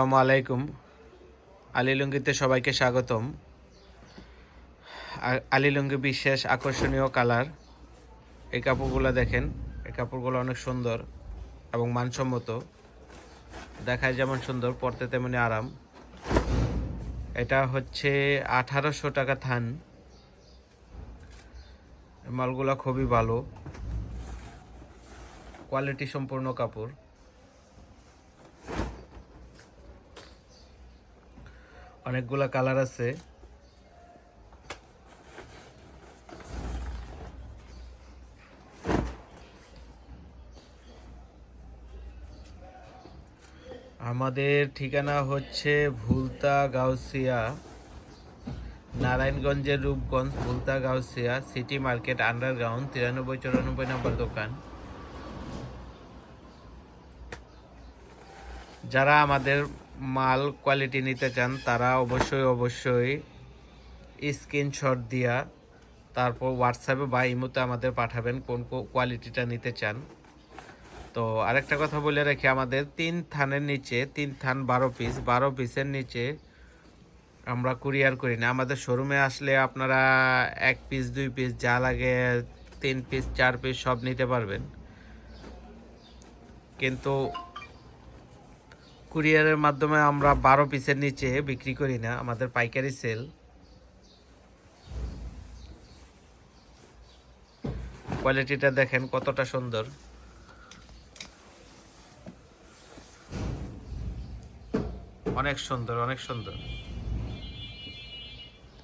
আসসালামু আলাইকুম। আলী লুঙ্গিতে সবাইকে স্বাগতম। আ- আলী লুঙ্গি বিশেষ আকর্ষণীয় কালার। এই কাপড়গুলো দেখেন, এই কাপড়গুলো অনেক সুন্দর এবং মানসম্মত। দেখায় যেমন সুন্দর, পরতে তেমনি আরাম। এটা হচ্ছে আঠারোশো টাকা থান। মালগুলো খুবই ভালো। কোয়ালিটি সম্পূর্ণ কাপড়। অনেকগুলা কালার আছে। আমাদের ঠিকানা হচ্ছে ভুলতা গাউসিয়া, নারায়ণগঞ্জের Rupganj, Bhulta Gausia, city market, underground, তিরানব্বই, চুরানব্বই নম্বর দোকান। যারা আমাদের মাল কোয়ালিটি নিতে চান, তারা অবশ্যই অবশ্যই স্ক্রিনশট দিয়া তারপর হোয়াটসঅ্যাপে বা ইমোতে আমাদের পাঠাবেন কোন কোয়ালিটিটা নিতে চান। তো আরেকটা কথা বলে রাখি, আমাদের তিন থানের নিচে, তিন থান বারো পিস বারো পিসের নিচে আমরা কুরিয়ার করি না। আমাদের শোরুমে আসলে আপনারা এক পিস দুই পিস যা লাগে তিন পিস চার পিস সব নিতে পারবেন। কিন্তু কুরিয়ারের মাধ্যমে আমরা বারো পিসের নিচে বিক্রি করি না, আমাদের পাইকারি সেল। কোয়ালিটিটা দেখেন কতটা সুন্দর। অনেক সুন্দর অনেক সুন্দর।